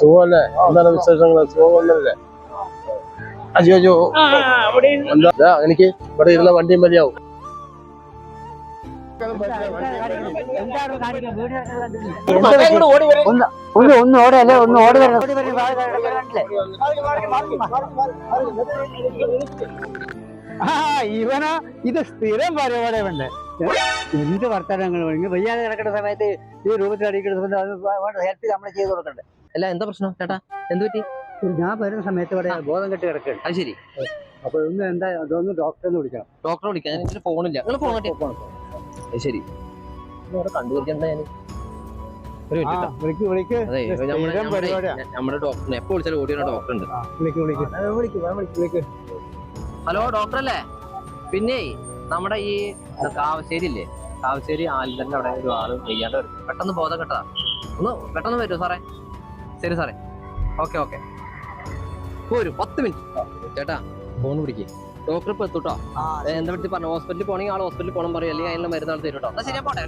സുഖമല്ലേ? എന്താണ് വിശേഷങ്ങൾ? സുഖമല്ലേ അയ്യോ അയ്യോ എന്താ? ദാ, എനിക്ക് ഇവിടെ ഇരുന്ന വണ്ടിയും മതിയാവും. ഒന്ന് ഒന്ന് ഒന്ന് ഓടല്ലേ ഒന്ന് ഓടി വരണം ആ ഇവനാ ഇത് സ്ഥിരം പരിപാടി വേണ്ടേ? എന്ത് വർത്തമാനങ്ങൾ വയ്യാതെ കിടക്കുന്ന സമയത്ത് ഈ രൂപത്തിൽ അടിക്കുന്ന ഹെൽപ്പ് നമ്മൾ ചെയ്ത് കൊടുക്കണ്ടേ? അല്ല എന്താ പ്രശ്നം? ചേട്ടാ എന്ത് പറ്റി? ഞാൻ വരുന്ന സമയത്ത് ഇവിടെ ബോധം കെട്ടി കിടക്കുകയാണ്. അത് ശരി. അപ്പൊ ഇന്ന് എന്താ അതൊന്ന് ഡോക്ടറെ വിളിക്കണം. ഡോക്ടറെ വിളിക്കാം. എനിക്ക് ഫോണില്ല നിങ്ങൾ ഫോൺ അത് ശരി. കണ്ടുപിടിക്കണ്ട ഞാൻ നമ്മുടെ ഡോക്ടറിനെ എപ്പോ വിളിച്ചാലും ഓടിയ ഡോക്ടർ ഉണ്ട്. ഹലോ ഡോക്ടർ അല്ലേ? പിന്നെ നമ്മുടെ ഈ കാവശ്ശേരി ഇല്ലേ? കാവശ്ശേരി ആലിന്റെ അവിടെ ഒരു ആൾ വയ്യാണ്ട് പെട്ടെന്ന് ബോധം കെട്ടതാ. ഒന്ന് പെട്ടെന്ന് വരുമോ സാറേ. ശരി സാറേ. Okay okay. പോരും പത്ത് മിനിറ്റ്. ചേട്ടാ ഫോൺ പിടിക്കേ. ഡോക്ടർ ഇപ്പൊ എത്തൂട്ടോ? എന്താ പറ്റി? പറഞ്ഞു. ഹോസ്പിറ്റലിൽ പോണെങ്കിൽ ആൾ ഹോസ്പിറ്റലിൽ പോകണം പറയും. അല്ലെങ്കിൽ അതിനുള്ള മരുന്ന് ആൾ തരും കേട്ടോ. ശരി പോട്ടെ.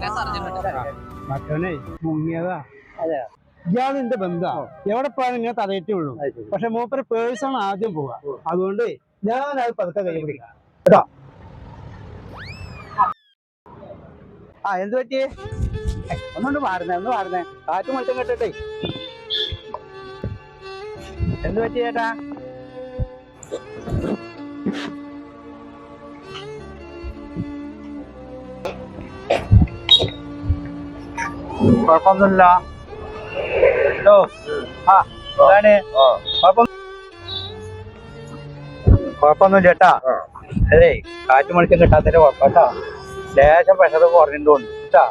അതെ. ഇയാൾ എന്റെ ബന്ധാ എവിടെ പോയാലും ഇങ്ങനെ തലയേറ്റുള്ളൂ പക്ഷെ മൂപ്പര് പേഴ്സൺ ആദ്യം പോവാ അതുകൊണ്ട് ഞാൻ അത് പതുക്കെ കൈ പിടിക്കാം. കേട്ടോ ആ എന്ത് പറ്റിയേ ഒന്നുകൊണ്ട് മാറുന്നേ ഒന്ന് മാറുന്നേ. കാറ്റും മറ്റും കെട്ടട്ടെ. എന്ത് പറ്റി ചേട്ടാ? കുഴപ്പമൊന്നുമില്ല. ഹലോ. ആ എന്താണ്? കുഴപ്പം ചേട്ടാ അതെ കാറ്റ് മണിക്കും കിട്ടാത്തതിന്റെ കുഴപ്പട്ടാ ലേശം പ്രഷർ കുറഞ്ഞിട്ടുണ്ട് കേട്ടാ.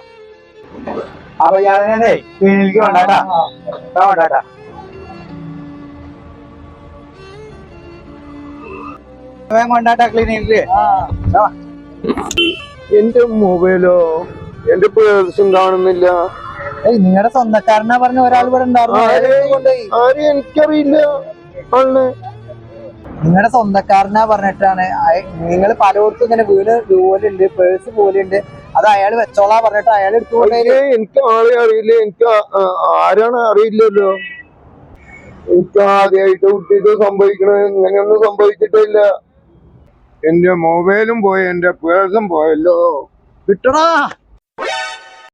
അപ്പൊ ഞാനേ വേണ്ട കേട്ടാ വേണ്ടാട്ടാ വേഗം കൊണ്ടാട്ടാ എന്റെ മൊബൈലോ? എന്റെ പേഴ്സും കാണുന്നില്ല. നിങ്ങളുടെ സ്വന്തക്കാരനാ പറഞ്ഞ ഒരാൾ ഇവിടെ ആരും? എനിക്കറിയില്ല. നിങ്ങളുടെ സ്വന്തക്കാരനാ പറഞ്ഞിട്ടാണ്. നിങ്ങൾ പലയിടത്തും ഇങ്ങനെ വീട് പോലുണ്ട് പേഴ്സ് പോലുണ്ട്. അത് അയാൾ വെച്ചോളാ പറഞ്ഞിട്ട് അയാൾ എടുത്തുകൊണ്ടേ എനിക്ക് ആളെ അറിയില്ല. എനിക്ക് ആരാണ് അറിയില്ലല്ലോ. എനിക്ക് ആദ്യമായിട്ട് കുട്ടിക്ക് സംഭവിക്കണത്. ഇങ്ങനെയൊന്നും സംഭവിച്ചിട്ടില്ല. എന്റെ മൊബൈലും പോയി എന്റെ പേഴ്സും പോയല്ലോ. കിട്ടടാ.